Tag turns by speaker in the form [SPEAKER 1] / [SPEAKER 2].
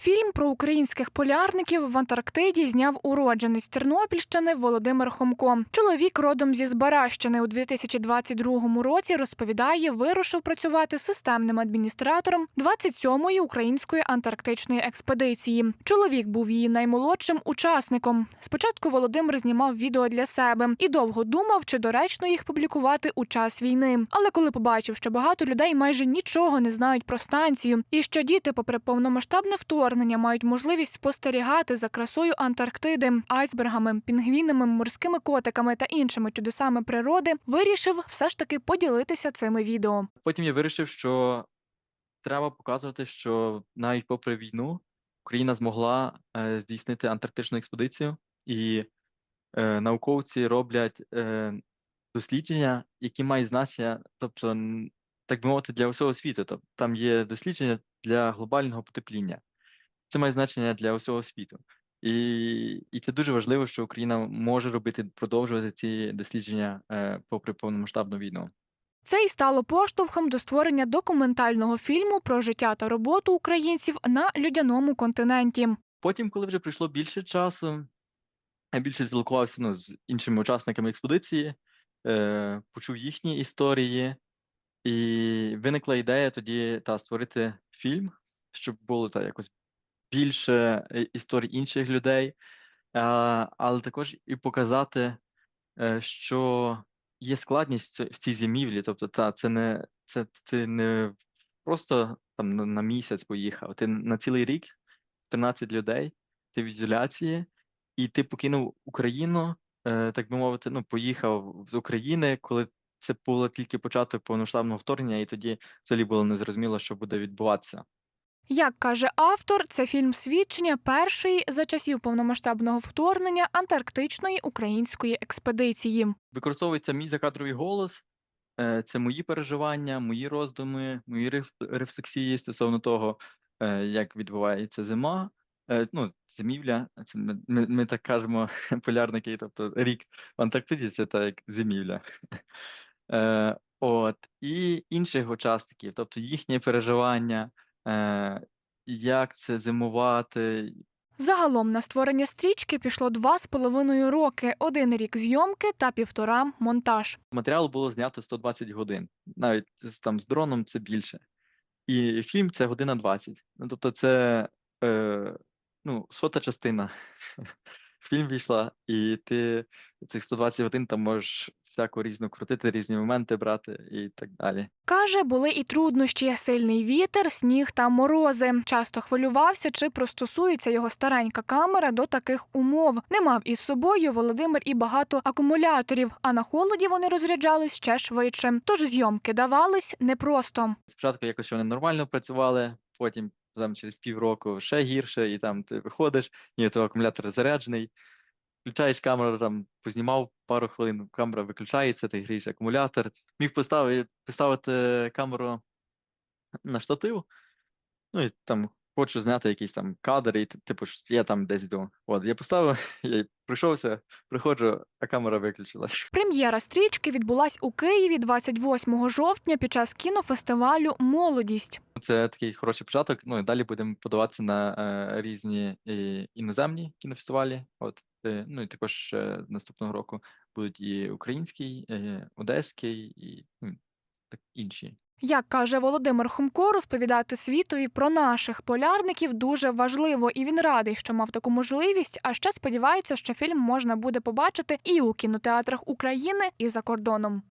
[SPEAKER 1] Фільм про українських полярників в Антарктиді зняв уродженець Тернопільщини Володимир Хомко. Чоловік родом зі Збаращини у 2022 році розповідає, вирушив працювати системним адміністратором 27-ї української антарктичної експедиції. Чоловік був її наймолодшим учасником. Спочатку Володимир знімав відео для себе і довго думав, чи доречно їх публікувати у час війни. Але коли побачив, що багато людей майже нічого не знають про станцію, і що діти, попри повномасштабне вторгнення, мають можливість спостерігати за красою Антарктиди, айсбергами, пінгвінами, морськими котиками та іншими чудесами природи, вирішив все ж таки поділитися цими відео.
[SPEAKER 2] Потім я вирішив, що треба показувати, що навіть попри війну Україна змогла е, здійснити антарктичну експедицію, і е, науковці роблять е, дослідження, які мають значення, тобто, так би мовити, для всього світу. Тобто там є дослідження для глобального потепління. Це має значення для всього світу. І, і це дуже важливо, що Україна може робити, продовжувати ці дослідження е, попри повномасштабну війну.
[SPEAKER 1] Це і стало поштовхом до створення документального фільму про життя та роботу українців на людяному континенті.
[SPEAKER 2] Потім, коли вже пройшло більше часу, я більше спілкувався ну, з іншими учасниками експедиції, е, почув їхні історії, і виникла ідея тоді та створити фільм, щоб було та якось більше е, історій інших людей, але також і показати, е, що є складність в цій зимівлі. Тобто, та, це не це, це не просто там на, місяць поїхав. Ти на цілий рік 13 людей, ти в ізоляції, і ти покинув Україну, е, так би мовити, ну, поїхав з України, коли це було тільки початок повномасштабного вторгнення, і тоді взагалі було незрозуміло, що буде відбуватися.
[SPEAKER 1] Як каже автор, це фільм свідчення першої за часів повномасштабного вторгнення антарктичної української експедиції.
[SPEAKER 2] Використовується мій закадровий голос, е, це мої переживання, мої роздуми, мої рефлексії стосовно того, е, як відбувається зима. Е, Ну, зимівля, це ми, ми, так кажемо, полярники, тобто рік в Антарктиді це так як зимівля. От, і інших учасників, тобто їхні переживання, е, як це зимувати,
[SPEAKER 1] Загалом на створення стрічки пішло два з половиною роки, один рік зйомки та півтора монтаж.
[SPEAKER 2] матеріалу було знято 120 годин. Навіть з- там з дроном це більше. І фільм це година 20. Ну, тобто, це е, ну, сота частина. Фільм війшла, і ти цих 120 годин там можеш всяку різну крутити, різні моменти брати і так далі.
[SPEAKER 1] Каже, були і труднощі: сильний вітер, сніг та морози. Часто хвилювався, чи простосується його старенька камера до таких умов. Не мав із собою Володимир і багато акумуляторів, а на холоді вони розряджались ще швидше. Тож зйомки давались непросто.
[SPEAKER 2] Спочатку якось вони нормально працювали, потім там через півроку ще гірше, і там ти виходиш, і то акумулятор заряджений. Включаєш камеру, там познімав пару хвилин, камера виключається, ти грієш акумулятор. Міг поставити, поставити камеру на штатив, ну і там хочу зняти якийсь там кадр, і типу я там десь йду. От, я поставив, я прийшовся, приходжу, а камера виключилась.
[SPEAKER 1] Прем'єра стрічки відбулась у Києві 28 жовтня під час кінофестивалю Молодість.
[SPEAKER 2] Це такий хороший початок. Ну і далі будемо подаватися на е, різні і, іноземні кінофестивалі. От е, ну і також е, наступного року будуть і український, е, одеський, і ну, так інші.
[SPEAKER 1] Як каже Володимир Хомко, розповідати світові про наших полярників дуже важливо, і він радий, що мав таку можливість. А ще сподівається, що фільм можна буде побачити і у кінотеатрах України, і за кордоном.